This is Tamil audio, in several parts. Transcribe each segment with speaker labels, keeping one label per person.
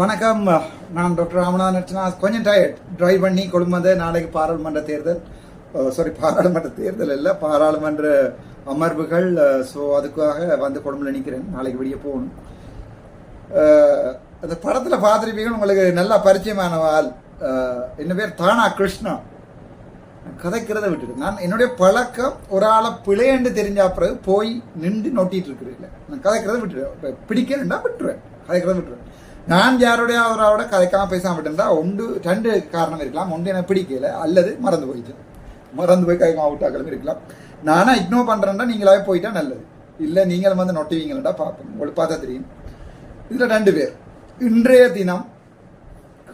Speaker 1: வணக்கம். நான் டாக்டர் ராமநாதன் அர்ச்சனா. கொஞ்சம் டயர்ட் ட்ரைவ் பண்ணி கொழும்பு நாளைக்கு பாராளுமன்ற தேர்தல். சாரி பாராளுமன்ற தேர்தல் இல்லை பாராளுமன்ற அமர்வுகள். ஸோ அதுக்காக வந்து கொழும்புல நிற்கிறேன் நாளைக்கு வெளியே போகணும். அந்த படத்தில் பார்த்துருப்பீங்க உங்களுக்கு நல்லா பரிச்சயமான ஆள் என்ன பேர்? தானா கிருஷ்ணா. கதைக்கிறத விட்டுட்டு. நான் என்னுடைய பழக்கம் ஒரு ஆளை பிழையண்டு தெரிஞ்சா பிறகு போய் நின்று நோட்டிட்டு இருக்கிறேன். நான் கதைக்கிறத விட்டுருவேன். பிடிக்கலண்டா விட்டுருவேன். கதைக்கிறத விட்டுருவேன். நான் யாருடைய அவரோட கதைக்காமல் பேசாமல் விட்டேன்டா ஒன்று ரெண்டு காரணம் இருக்கலாம். ஒன்று எனக்கு பிடிக்கல அல்லது மறந்து போயிட்டேன் மறந்து போய் கைமா விட்டாக்களும் இருக்கலாம். நானாக இக்னோர் பண்ணுறேன்னா நீங்களாவே போயிட்டா நல்லது. இல்லை நீங்களும் வந்து நொட்டுவீங்களா பார்ப்போம் உங்களுக்கு பார்த்தா தெரியும். இதில் ரெண்டு பேர். இன்றைய தினம்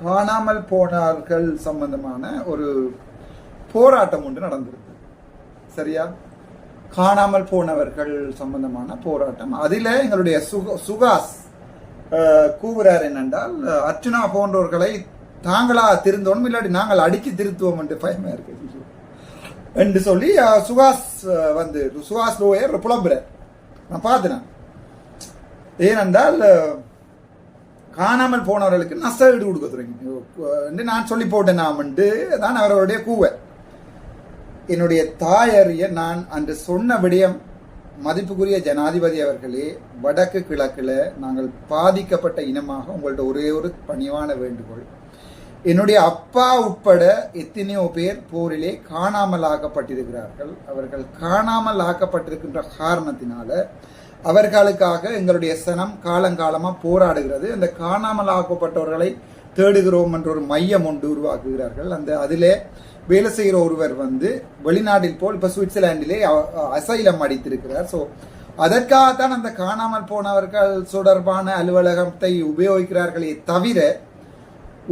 Speaker 1: காணாமல் போனார்கள் சம்பந்தமான ஒரு போராட்டம் ஒன்று நடந்திருக்கு. சரியா? காணாமல் போனவர்கள் சம்பந்தமான போராட்டம். அதில் எங்களுடைய சுக சுகாஸ் கூவுறார் என்னென்றால் அர்ச்சனா போன்றவர்களை தாங்களா திருந்தோம் இல்லாட்டி நாங்கள் அடிச்சு திருத்துவோம் என்று பயமா இருக்கு என்று சொல்லி. சுகாஸ் வந்து சுகாஸ் லோயர் புலம்புறார். நான் பார்த்தினேன் ஏனென்றால் காணாமல் போனவர்களுக்கு நஷ்ட ஈடு கொடுக்க தொடங்கி என்று நான் சொல்லி போட்டேன் நாமண்டு தான் அவர்களுடைய கூவை. என்னுடைய தாயறிய நான் அன்று சொன்ன விடயம் மதிப்புக்குரிய ஜனாதிபதி அவர்களே வடக்கு கிழக்கில் நாங்கள் பாதிக்கப்பட்ட இனமாக உங்கள்ட்ட ஒரே ஒரு பணிவான வேண்டுகோள். என்னுடைய அப்பா உட்பட எத்தனையோ பேர் போரிலே காணாமல் ஆக்கப்பட்டிருக்கிறார்கள் அவர்கள் காணாமல் ஆக்கப்பட்டிருக்கின்ற காரணத்தினால அவர்களுக்காக எங்களுடைய சனம் காலங்காலமாக போராடுகிறது. அந்த காணாமல் ஆக்கப்பட்டவர்களை தேடுகிறோம் என்ற ஒரு மையம் ஒன்று உருவாக்குகிறார்கள். அந்த அதிலே வேலை செய்கிற ஒருவர் வந்து வெளிநாட்டில் போல் இப்போ சுவிட்சர்லாண்டிலே அசைலம் அடித்திருக்கிறார். ஸோ அதற்காகத்தான் அந்த காணாமல் போனவர்கள் தொடர்பான அலுவலகத்தை உபயோகிக்கிறார்களே தவிர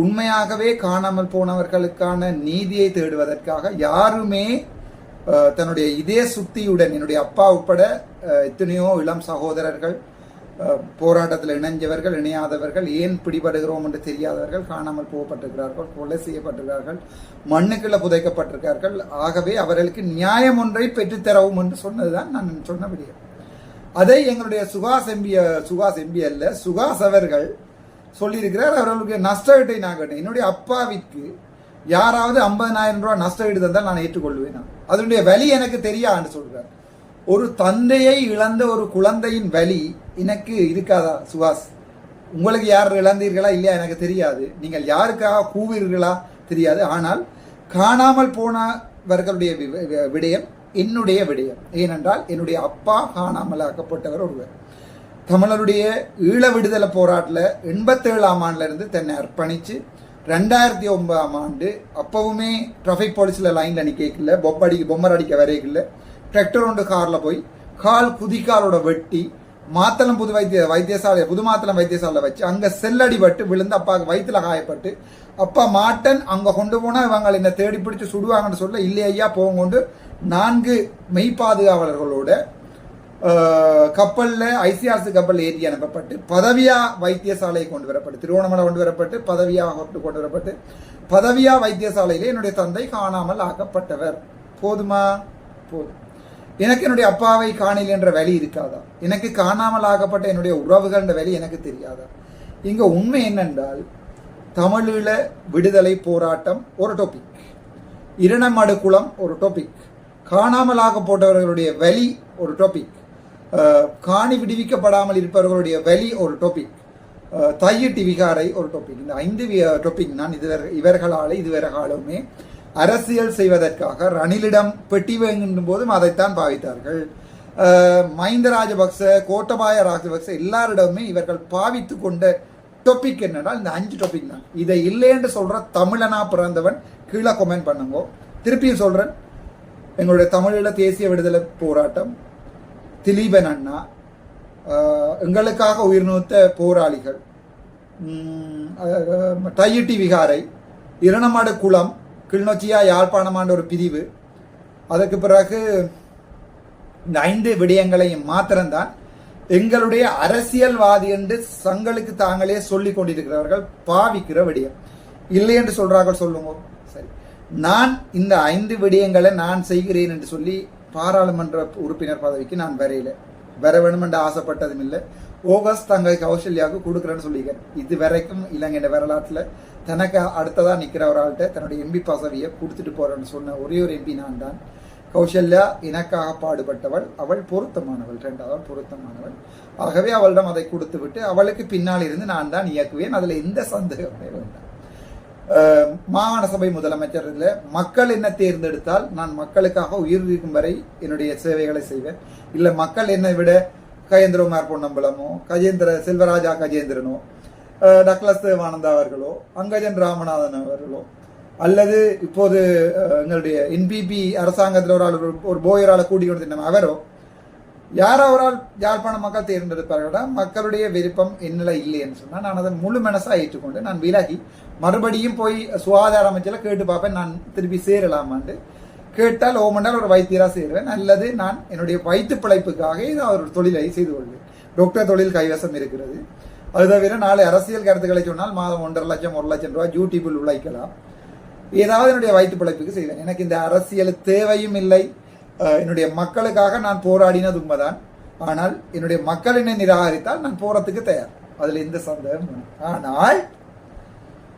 Speaker 1: உண்மையாகவே காணாமல் போனவர்களுக்கான நீதியை தேடுவதற்காக யாருமே தன்னுடைய இதே சுத்தியுடன் என்னுடைய அப்பா உட்பட எத்தனையோ இளம் சகோதரர்கள் போராட்டத்தில் இணைஞ்சவர்கள் இணையாதவர்கள் ஏன் பிடிபடுகிறோம் என்று தெரியாதவர்கள் காணாமல் போகப்பட்டிருக்கிறார்கள் கொலை செய்யப்பட்டிருக்கிறார்கள் மண்ணுக்குள்ள புதைக்கப்பட்டிருக்கிறார்கள். ஆகவே அவர்களுக்கு நியாயம் ஒன்றை பெற்றுத்தரவும் என்று சொன்னதுதான் நான் சொன்ன விடயம். அதை எங்களுடைய சுகாஸ் எம்பி சுகாஸ் எம்பி அல்ல சுகாஸ் அவர்கள் சொல்லியிருக்கிறார். அவர்களுக்கு நஷ்ட ஈட்டை நான் கேட்டேன். என்னுடைய அப்பாவிற்கு யாராவது ஐம்பதனாயிரம் ரூபாய் நஷ்ட ஈடு தந்தால் நான் ஏற்றுக்கொள்வேன்? நான். அதனுடைய வலி எனக்கு தெரியான்னு சொல்கிறார் ஒரு தந்தையை இழந்த ஒரு குழந்தையின் வலி எனக்கு இருக்காதா சுகாஸ் உங்களுக்கு யார் இழந்தீர்களா இல்லையா எனக்கு தெரியாது. நீங்கள் யாருக்காக கூவீர்களா தெரியாது. ஆனால் காணாமல் போனவர்களுடைய வி- விடயம் என்னுடைய விடயம். ஏனென்றால் என்னுடைய அப்பா காணாமல் ஆக்கப்பட்டவர் ஒருவர். தமிழருடைய ஈழ விடுதலை போராட்டில் எண்பத்தேழாம் ஆண்டுலேருந்து தன்னை அர்ப்பணித்து ரெண்டாயிரத்தி ஒன்பதாம் ஆண்டு அப்பவுமே ட்ராஃபிக் போலீஸில் லைனில் நிற்கல பொம்மடி பொம்மர் அடிக்க வரைக்கல டிராக்டர் ஒன்று காரில் போய் கால் குதிக்காலோட வெட்டி மாத்தளம் புது வைத்திய வைத்தியசாலை புது மாத்தளம் வைத்தியசாலை வச்சு அங்கே செல்லடிபட்டு விழுந்து அப்பாவுக்கு வயிற்றுல காயப்பட்டு அப்பா மாட்டன் அங்கே கொண்டு போனால் இவங்க என்னை தேடி பிடிச்சி சுடுவாங்கன்னு சொல்ல இல்லை ஐயா போங்கொண்டு நான்கு மெய் பாதுகாவலர்களோட கப்பலில் ஐசிஆர்சி கப்பல் ஏற்றி அனுப்பப்பட்டு பதவியா வைத்தியசாலை கொண்டு வரப்பட்டு திருவோணமலை கொண்டு வரப்பட்டு பதவியா கொண்டு கொண்டு வரப்பட்டு பதவியா வைத்தியசாலையிலே என்னுடைய தந்தை காணாமல் ஆக்கப்பட்டவர். போதுமா? போதும். எனக்கு என்னுடைய அப்பாவை காணில் என்ற வழி இருக்காதா? எனக்கு காணாமல் ஆகப்பட்ட என்னுடைய உறவுகள் என்ற வழி எனக்கு தெரியாதா? இங்க உண்மை என்னென்றால் தமிழீழ விடுதலை போராட்டம் ஒரு டாபிக் இரணமடு குளம் ஒரு டாபிக் காணாமல் போட்டவர்களுடைய வலி ஒரு டாபிக் காணி விடுவிக்கப்படாமல் இருப்பவர்களுடைய வலி ஒரு டாபிக் அஹ், தையிட்டு விகாரை ஒரு டாபிக் இந்த ஐந்து டாபிக் நான் இதுவரை இவர்களால் இதுவரை காலமே அரசியல் செய்வதற்காக ரணிலிடம் பெட்டி வேண்டும் போதும் அதைத்தான் பாவித்தார்கள். மஹிந்த ராஜபக்ச கோட்டபாய ராஜபக்ச எல்லாரிடமே இவர்கள் பாவித்து கொண்ட டொபிக் என்னன்னா இந்த அஞ்சு டொபிக் தான். இதை இல்லைன்னு சொல்ற தமிழனா பிறந்தவன் கீழே கொமெண்ட் பண்ணுங்க. திருப்பியும் சொல்றேன். எங்களுடைய தமிழீழ தேசிய விடுதலை போராட்டம் திலீபன் அண்ணா எங்களுக்காக உயிர் நூத்த போராளிகள் டையிட்டி விகாரை இரணமாடு குளம் கிளிநொச்சியா யாழ்ப்பாணமாண்ட ஒரு பிரிவு. அதற்கு பிறகு இந்த ஐந்து விடயங்களையும் மாத்திரம்தான் எங்களுடைய அரசியல்வாதி என்று தங்களுக்கு தாங்களே சொல்லிக் கொண்டிருக்கிறார்கள் பாவிக்கிற விடயம். இல்லை என்று சொல்றார்கள் சொல்லுங்க. சரி. நான் இந்த ஐந்து விடயங்களை நான் செய்கிறேன் என்று சொல்லி பாராளுமன்ற உறுப்பினர் பதவிக்கு நான் வரையில. வர வேணும் என்று ஆசைப்பட்டதும் இல்லை. ஓகஸ் தங்கை கௌசல்யாவுக்கு கொடுக்குறேன்னு சொல்லியிருக்கேன் இது வரைக்கும் இலங்கையோட வரலாற்றில் தனக்கு அடுத்ததாக நிற்கிற ஒரு ஆள்கிட்ட தன்னுடைய எம்பி பதவியை கொடுத்துட்டு போறேன்னு சொன்ன ஒரே ஒரு எம்பி நான் தான் கௌசல்யா எனக்காக பாடுபட்டவள் அவள் பொருத்தமானவள் ரெண்டாவது பொருத்தமானவள். ஆகவே அவளிடம் அதை கொடுத்து விட்டு அவளுக்கு பின்னால் இருந்து நான் தான் இயக்குவேன். அதில் எந்த சந்தேகமே வேண்டாம். மாகாண சபை முதலமைச்சர் இல்லை மக்கள் என்ன தேர்ந்தெடுத்தால் நான் மக்களுக்காக உயிர் இருக்கும் வரை என்னுடைய சேவைகளை செய்வேன். இல்லை மக்கள் என்னை விட கஜேந்திரகுமார் பொன்னம்பலமோ கஜேந்திர செல்வராஜா கஜேந்திரனோ அஹ், டக்ளஸ் தேவானந்தா அவர்களோ அங்கஜன் ராமநாதன் அவர்களோ அல்லது இப்போது எங்களுடைய என்பிபி அரசாங்கத்தில் ஒரு ஆள் ஒரு- போயரால் போயரால கூட்டி கொண்டு தின்னம் அவரோ யார் அவரால் யாழ்ப்பாண மக்கள் தேர்ந்தெடுப்பார்களா மக்களுடைய விருப்பம் என்னில இல்லைன்னு சொன்னால் நான் அதை முழு மனசாக ஏற்றுக்கொண்டு நான் விலகி மறுபடியும் போய் சுகாதார அமைச்சரில் கேட்டு பார்ப்பேன் நான் திருப்பி சேரலாமான்ட்டு கேட்டால் ஓமண்டால் ஒரு வைத்தியராக சேருவேன் அல்லது நான் என்னுடைய வயிற்று பிழைப்புக்காக ஏதாவது ஒரு தொழிலை செய்து கொள்வேன். டாக்டர் தொழில் கைவசம் இருக்கிறது. அது தவிர நாளை அரசியல் கருத்துக்களை சொன்னால் மாதம் ஒன்றரை லட்சம் ஒரு லட்சம் ரூபாய் யூடியூபில் உழைக்கலாம். ஏதாவது என்னுடைய வயிற்று பிழைப்புக்கு செய்வேன். எனக்கு இந்த அரசியல் தேவையும் இல்லை. என்னுடைய மக்களுக்காக நான் போராடினது உண்மைதான். ஆனால் என்னுடைய மக்கள் என்னை நிராகரித்தால் நான் போகிறதுக்கு தயார். அதில் எந்த சந்தேகமும் ஆனால்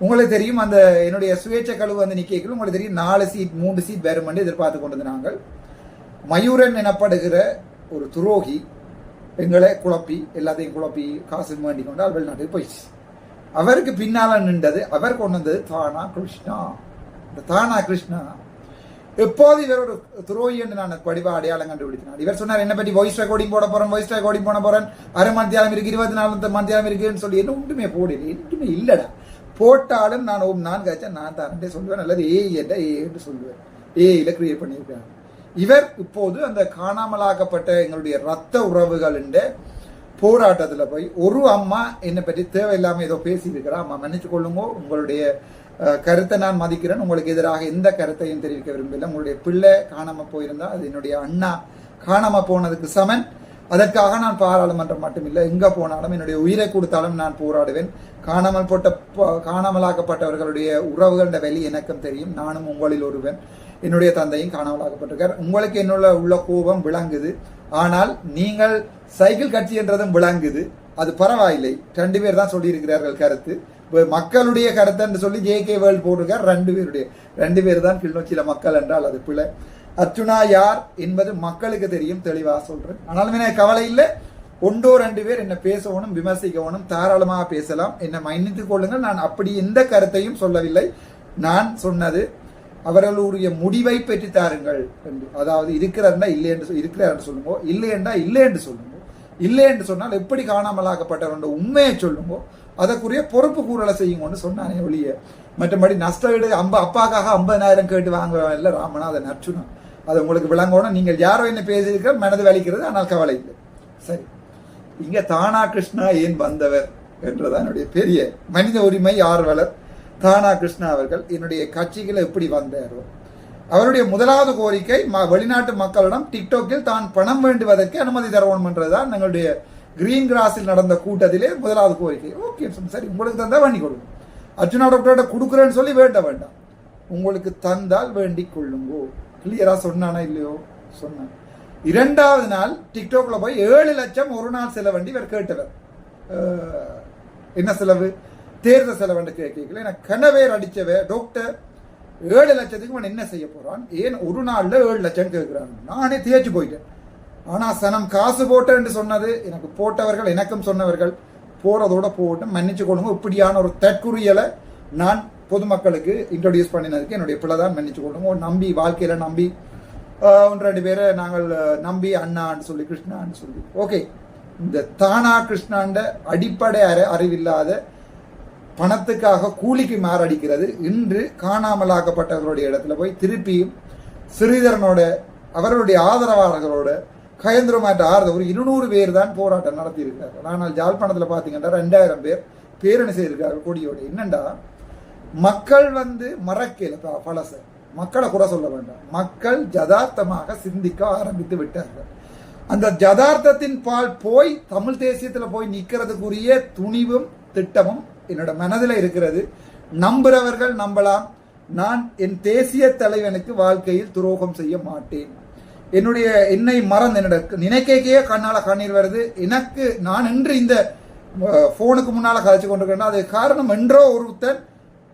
Speaker 1: உங்களுக்கு தெரியும் அந்த என்னுடைய சுயேட்சை கழுவு வந்து நிக்கைகள் உங்களுக்கு தெரியும் நாலு சீட் மூன்று சீட் வேறு என்று எதிர்பார்த்து கொண்டது நாங்கள். மயூரன் எனப்படுகிற ஒரு துரோகி எங்களை குழப்பி எல்லாத்தையும் குழப்பி காசு வேண்டி கொண்டு அவள் நாட்டுக்கு போயிடுச்சு. அவருக்கு பின்னால நின்றது அவர் கொண்டு வந்தது தானா கிருஷ்ணா. இந்த தானா கிருஷ்ணா. எப்போது இவர் ஒரு துரோகி என்று நான் படிவா அடையாளம் கண்டுபிடித்தினார் இவர் சொன்னார் என்ன பற்றி வாய்ஸ் ரெக்கார்டிங் போட போறேன் வாய்ஸ் ரெக்கார்டிங் போட போறேன். அரை மத்தியாலம் இருக்கு இருபத்தி நாலு மத்தியாலம் இருக்குன்னு சொல்லி என்ன ஒன்றுமே போடல ஒன்றுமே இல்லடா. போட்டாலும் நான் ஓம் நான் கழிச்சா நான் தரண்டே சொல்லுவேன். அல்லது ஏ என்ற ஏ என்று சொல்லுவேன். ஏல கிரியேட் பண்ணியிருக்காங்க இவர் இப்போது அந்த காணாமலாக்கப்பட்ட எங்களுடைய ரத்த உறவுகள் போராட்டத்தில் போய் ஒரு அம்மா என்னை பற்றி தேவையில்லாமல் ஏதோ பேசியிருக்கிறா. அம்மா மன்னிச்சு கொள்ளுங்க. உங்களுடைய கருத்தை நான் மதிக்கிறேன். உங்களுக்கு எதிராக எந்த கருத்தையும் தெரிவிக்க விரும்பல உங்களுடைய பிள்ளை காணாமல் போயிருந்தா அது என்னுடைய அண்ணா காணாமல் போனதுக்கு சமன். அதற்காக நான் பாராளுமன்றம் மட்டுமில்லை எங்கே போனாலும் என்னுடைய உயிரை கொடுத்தாலும் நான் போராடுவேன். காணாமல் போட்ட காணாமலாக்கப்பட்டவர்களுடைய உறவுகளின் வெளி எனக்கும் தெரியும். நானும் உங்களில் ஒருவன். என்னுடைய தந்தையும் காணாமலாக்கப்பட்டிருக்கார். உங்களுக்கு என்னுள்ள உள்ள கோபம் விளங்குது. ஆனால் நீங்கள் சைக்கிள் கட்சி என்றதும் விளங்குது. அது பரவாயில்லை. ரெண்டு பேர் தான் சொல்லியிருக்கிறார்கள் கருத்து. மக்களுடைய கருத்துன்னு சொல்லி ஜே கே வேர்ல்ட் போட்டிருக்கார். ரெண்டு பேருடைய ரெண்டு பேர் தான் கிளிநொச்சியில் மக்கள் என்றால் அது பிள்ளை அர்ச்சுனா யார் என்பது மக்களுக்கு தெரியும் தெளிவாக சொல்றேன். ஆனாலும் எனக்கு கவலை இல்லை. ஒன்றோ ரெண்டு பேர் என்ன பேசவனும் விமர்சிக்கவனும் தாராளமாக பேசலாம். என்னை மன்னித்துக் கொள்ளுங்கள். நான் அப்படி எந்த கருத்தையும் சொல்லவில்லை. நான் சொன்னது அவர்களுடைய முடிவை பெற்று தாருங்கள் என்று. அதாவது இருக்கிறாருன்னா இல்லை என்று இருக்கிறார் என்று இல்லை என்றா இல்லை என்று சொல்லுங்க இல்லை என்று சொன்னால் எப்படி காணாமலாக்கப்பட்டவர்கள் உண்மையை சொல்லுங்கோ அதற்குரிய பொறுப்பு கூறலை செய்யுங்கன்னு சொன்னானே ஒழிய. மற்றபடி நஷ்ட வீடு அம்ப அப்பாக்காக ஐம்பதாயிரம் கேட்டு வாங்குவேன் இல்லை ராமநாதன் அர்ச்சுனா அது உங்களுக்கு விளங்கணும். நீங்கள் யாரோ என்ன பேசியிருக்கிற மனது வலிக்கிறது ஆனால் கவலை இல்லை. சரி. இங்கே தானா கிருஷ்ணா ஏன் வந்தவர் என்றதான் என்னுடைய பெரிய மனித உரிமை ஆர்வலர் தானா கிருஷ்ணா அவர்கள் என்னுடைய கட்சிகளை எப்படி வந்தாரோ. அவருடைய முதலாவது கோரிக்கை ம- வெளிநாட்டு மக்களிடம் டிக்டாக்கில் தான் பணம் வேண்டுவதற்கு அனுமதி தரணும் என்றதுதான் எங்களுடைய கிரீன் கிராஸில் நடந்த கூட்டத்திலே முதலாவது கோரிக்கை. ஓகே சரி உங்களுக்கு தந்தால் பண்ணி கொடுங்க அர்ஜுனா டாக்டர்கிட்ட கொடுக்குறேன்னு சொல்லி வேண்ட வேண்டாம் உங்களுக்கு தந்தால் வேண்டிக் கொள்ளுங்கோ. கிளியராக சொன்னானா இல்லையோ? சொன்னான். இரண்டாவது நாள் டிக்டாக்ல போய் ஏழு லட்சம் ஒரு நாள் செலவண்டி இவர் கேட்டவர். என்ன செலவு? தேர்தல் செலவண்டு கேட்கல எனக்கு கனவேர் அடிச்சவ டாக்டர் ஏழு லட்சத்துக்கு அவன் என்ன செய்ய போகிறான் ஏன் ஒரு நாளில் ஏழு லட்சம் கேட்குறான் நானே தேய்ச்சி போயிட்டேன். ஆனா சனம் காசு போட்டேன் சொன்னது எனக்கு போட்டவர்கள் எனக்கும் சொன்னவர்கள் போறதோட போகட்டும் மன்னிச்சு கொள்ளுங்க. இப்படியான ஒரு தற்குறியலை நான் பொதுமக்களுக்கு இன்ட்ரடியூஸ் பண்ணினதுக்கு என்னுடைய பிள்ளை தான் மன்னிச்சு கொள்ளுங்க. நம்பி வாழ்க்கையில நம்பி ஒன்று ரெண்டு பேரை நாங்கள் நம்பி அண்ணான்னு சொல்லி கிருஷ்ணான்னு சொல்லி. ஓகே. இந்த தானா கிருஷ்ணாண்ட அடிப்படை அறி அறிவில்லாத பணத்துக்காக கூலிக்கு மாரடிக்கிறது. இன்று காணாமலாக்கப்பட்டவர்களுடைய இடத்துல போய் திருப்பியும் ஸ்ரீதரனோட அவர்களுடைய ஆதரவாளர்களோட கயந்திரமாற்ற ஆறுத ஒரு இருநூறு பேர் தான் போராட்டம் நடத்தியிருக்கிறார்கள் ஆனால் ஜாழ்ப்பாணத்தில் பார்த்தீங்கன்னா ரெண்டாயிரம் பேர் பேரணி செய்திருக்கார்கள் கொடியோடு. என்னண்டா? மக்கள் வந்து மறக்கல ப- பழச. மக்களை குறை சொல்ல வேண்டாம். மக்கள் ஜதார்த்தமாக சிந்திக்க ஆரம்பித்து விட்டார்கள். அந்த ஜதார்த்தத்தின் பால் போய் தமிழ் தேசியத்தில் போய் நிற்கிறதுக்குரிய துணிவும் திட்டமும் என்னோட மனதில் இருக்கிறது. நம்புறவர்கள் நம்பலாம். நான் என் தேசிய தலைவனுக்கு வாழ்க்கையில் துரோகம் செய்ய மாட்டேன். என்னுடைய என்னை மறந்து என்னோட நினைக்கைக்கே கண்ணால கண்ணீர் வருது. எனக்கு நான் என்று இந்த ஃபோனுக்கு முன்னால கதைச்சு கொண்டிருக்கேன்னா அது காரணம் என்றோ ஒருத்தன்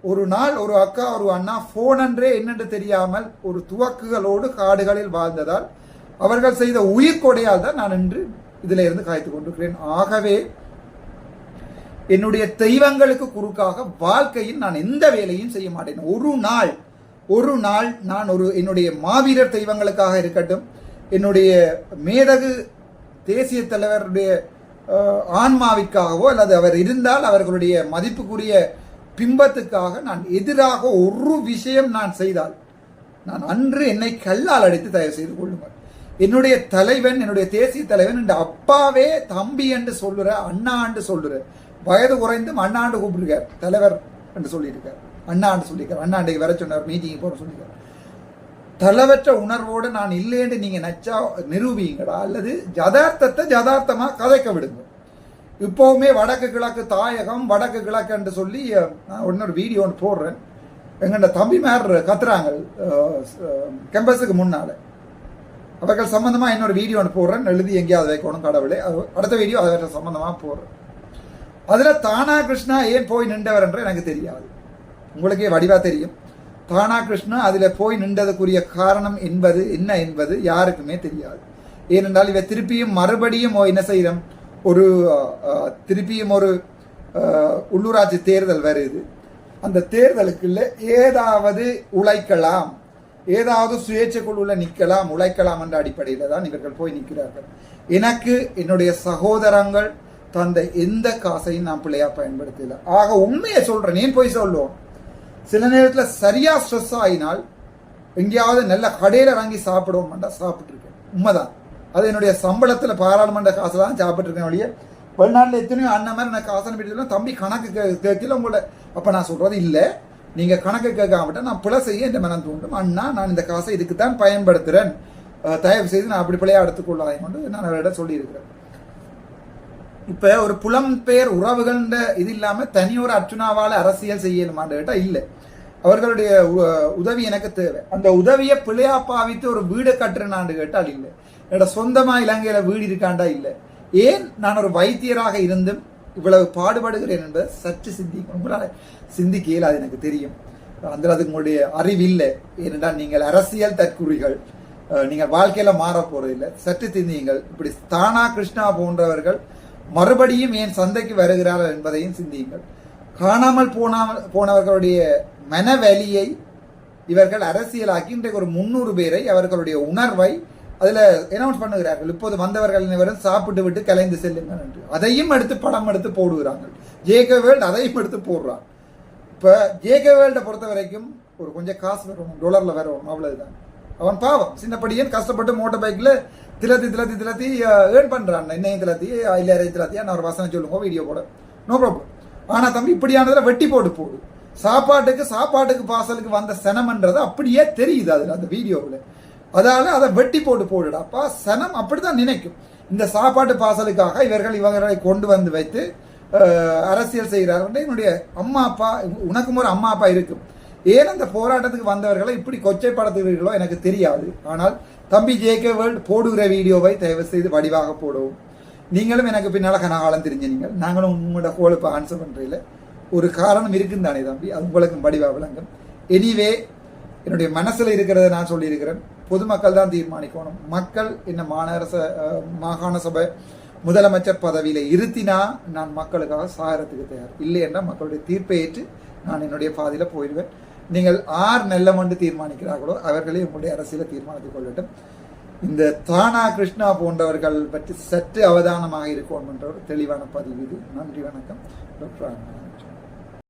Speaker 1: ஒரு நாள் ஒரு அக்கா ஒரு அண்ணா ஃபோன் என்றே என்னென்று தெரியாமல் ஒரு துவக்குகளோடு காடுகளில் வாழ்ந்ததால் அவர்கள் செய்த உயிர்கொடையால் தான் நான் இன்று இதில் இருந்து காய்த்து கொண்டிருக்கிறேன். ஆகவே என்னுடைய தெய்வங்களுக்கு குறுக்காக வாழ்க்கையில் நான் எந்த வேலையும் செய்ய மாட்டேன். ஒரு நாள் ஒரு நாள் நான் ஒரு என்னுடைய மாவீரர் தெய்வங்களுக்காக இருக்கட்டும் என்னுடைய மேதகு தேசிய தலைவருடைய ஆன்மாவிற்காகவோ அல்லது அவர் இருந்தால் அவர்களுடைய மதிப்புக்குரிய பிம்பத்துக்காக நான் எதிராக ஒரு விஷயம் நான் செய்தால் நான் அன்று என்னை கல்லால் அடித்து தயவு செய்து கொள்ளுங்கள். என்னுடைய தலைவன் என்னுடைய தேசிய தலைவன் இந்த அப்பாவே தம்பி என்று சொல்லுற அண்ணா என்று சொல்லுற வயது குறைந்தும் அண்ணாண்டு கூப்பிடுகிறார் தலைவர் என்று சொல்லியிருக்கார். அண்ணாண்டு சொல்லியிருக்கார் அண்ணாண்டைக்கு வர சொன்னார் மீட்டிங் போட சொல்லியிருக்கார் தளவற்ற உணர்வோடு நான் இல்லைன்னு நீங்கள் நச்சா நிரூபிங்களா அல்லது ஜதார்த்தத்தை ஜதார்த்தமாக கதைக்க விடுங்க. இப்போவுமே வடக்கு கிழக்கு தாயகம் வடக்கு கிழக்கு என்று சொல்லி நான் இன்னொரு வீடியோ ஒன்று போடுறேன். எங்கள்ட தம்பிமார் கத்துறாங்க கேம்பஸுக்கு முன்னால். அவர்கள் சம்மந்தமாக இன்னொரு வீடியோ ஒன்று போடுறேன். எழுதி எங்கேயாவது வைக்கணும் கடவுளே. அது அடுத்த வீடியோ அதை சம்மந்தமாக போடுறேன். அதில் தானா கிருஷ்ணா ஏன் போய் நின்றவர் என்று எனக்கு தெரியாது. உங்களுக்கே வடிவா தெரியும். தானா கிருஷ்ணா அதில் போய் நின்றதுக்குரிய காரணம் என்பது என்ன என்பது யாருக்குமே தெரியாது. ஏனென்றால் இவ திருப்பியும் மறுபடியும் ஓ என்ன செய்கிறோம் ஒரு திருப்பியும் ஒரு உள்ளூராட்சி தேர்தல் வருது. அந்த தேர்தலுக்குள்ள ஏதாவது உழைக்கலாம். ஏதாவது சுயேட்சைக்குள்ள நிற்கலாம். உழைக்கலாம் என்ற அடிப்படையில் தான் இவர்கள் போய் நிற்கிறார்கள். எனக்கு என்னுடைய சகோதரங்கள் தந்த எந்த காசையும் நான் பிள்ளையா பயன்படுத்தல. ஆக உண்மையை சொல்றேன். ஏன் போய் சொல்லுவோம் சில நேரத்தில் சரியாக ஸ்ட்ரெஸ் ஆகினால் எங்கேயாவது நல்ல கடையில் வாங்கி சாப்பிடுவோம்டா சாப்பிட்ருக்கேன் உண்மைதான். அது என்னுடைய சம்பளத்தில் பாராளுமன்ற காசு தான் சாப்பிட்ருக்கேன் வழியே வெளிநாட்டில் எத்தனையோ அண்ணன் மாதிரி நான் காசு அனுப்பிட்டு தம்பி கணக்கு கே கேட்கல உங்களை அப்போ நான் சொல்கிறது இல்லை. நீங்கள் கணக்கு கேட்காம நான் பிழை செய்ய இந்த மனம் தூண்டும் அண்ணா நான் இந்த காசை இதுக்கு தான் பயன்படுத்துகிறேன் தயவு செய்து நான் அப்படி பிள்ளையா எடுத்துக்கொள்ளாதே கொண்டு நான் அவரிடம் சொல்லியிருக்கிறேன். இப்போ ஒரு புலம்பெயர் உறவுகள்ன்ற இது இல்லாமல் தனியொரு அர்ச்சுனாவால் அரசியல் செய்யணுமான்னு கேட்டால் இல்லை. அவர்களுடைய உ- உதவி எனக்கு தேவை. அந்த உதவியை பிள்ளையாப்பாவித்து ஒரு வீடு கட்டுறேனான்னு கேட்டால் இல்லை. என்னோட சொந்தமாக இலங்கையில் வீடு இருக்காண்டா இல்லை. ஏன் நான் ஒரு வைத்தியராக இருந்தும் இவ்வளவு பாடுபடுகிறேன் என்பதை சற்று சிந்திக்கணும் உங்களால் சிந்திக்க இயலாது எனக்கு தெரியும். அந்த அதுக்கு உங்களுடைய அறிவில்லை ஏனென்றால் நீங்கள் அரசியல் தற்குறிகள். நீங்கள் வாழ்க்கையில் மாற போறதில்லை சற்று சிந்தியுங்கள். இப்படி தானா கிருஷ்ணா போன்றவர்கள் மறுபடியும் ஏன் சந்தைக்கு வருகிறார்கள் என்பதையும் சிந்தியுங்கள். காணாமல் போனாமல் போனவர்களுடைய மனவெளியை இவர்கள் அரசியலாக்கி இன்றைக்கு ஒரு முன்னூறு பேரை அவர்களுடைய உணர்வை அதில் அனௌன்ஸ் பண்ணுகிறார்கள். இப்போது வந்தவர்கள் அனைவரும் சாப்பிட்டு விட்டு கலைந்து செல்லுங்கள் என்று. அதையும் எடுத்து படம் எடுத்து போடுகிறார்கள். ஜேகே வேல்ட் அதையும் எடுத்து போடுறான். இப்போ ஜேகே வேல்டை பொறுத்த வரைக்கும் ஒரு கொஞ்சம் காசு வரணும் டொலரில் வரணும் அவ்வளவுதான். அவன் பாவம். சின்ன கஷ்டப்பட்டு மோட்டார் பைக்கில் திலத்தி திலத்தி திலத்தி ஏர்ன் பண்ணுறான் இன்னையும் திலத்தி இல்லை திலத்தியா நான் ஒரு வசனம் சொல்லுங்க வீடியோ போட. நோ ப்ராப்ளம் ஆனால் தம்பி இப்படியானதில் வெட்டி போட்டு போடு. சாப்பாட்டுக்கு சாப்பாட்டுக்கு பாசலுக்கு வந்த சனம்ன்றது அப்படியே தெரியுது அதில் அந்த வீடியோவில். அதால் அதை வெட்டி போட்டு போடுடாப்பா சனம் அப்படி தான் நினைக்கும். இந்த சாப்பாட்டு பாசலுக்காக இவர்கள் இவர்களை கொண்டு வந்து வைத்து அரசியல் செய்கிறார்கள் என்னுடைய அம்மா அப்பா உனக்கும் ஒரு அம்மா அப்பா இருக்கும். ஏன் அந்த போராட்டத்துக்கு வந்தவர்களை இப்படி கொச்சைப்படுத்துகிறீர்களோ எனக்கு தெரியாது. ஆனால் தம்பி ஜேகே வேர்ல்ட் போடுகிற வீடியோவை தயவு செய்து வடிவாக போடுவோம். நீங்களும் எனக்கு பின்னால் கனகாலம் தெரிஞ்ச நாங்களும் உங்களோட கோலுப்பு ஆன்சர் பண்ணுறீங்களே ஒரு காரணம் இருக்குன்னு தானே தம்பி? அது உங்களுக்கு வடிவா விளங்கும். எனிவே என்னுடைய மனசுல இருக்கிறத நான் சொல்லியிருக்கிறேன். பொதுமக்கள் தான் தீர்மானிக்கணும். மக்கள் என்ன மாநகர மாகாண சபை முதலமைச்சர் பதவியில இருத்தினா நான் மக்களுக்காக சாகரத்துக்கு தயார். இல்லைன்னா மக்களுடைய தீர்ப்பை ஏற்று நான் என்னுடைய பாதையில போயிடுவேன். நீங்கள் ஆர் நல்லமண்டு தீர்மானிக்கிறார்களோ அவர்களே உங்களுடைய அரசியலை தீர்மானித்துக் கொள்ளட்டும். இந்த தானா கிருஷ்ணா போன்றவர்கள் பற்றி சற்று அவதானமாக இருக்கணும் என்ற ஒரு தெளிவான பதிவு இது. நன்றி வணக்கம். டாக்டர்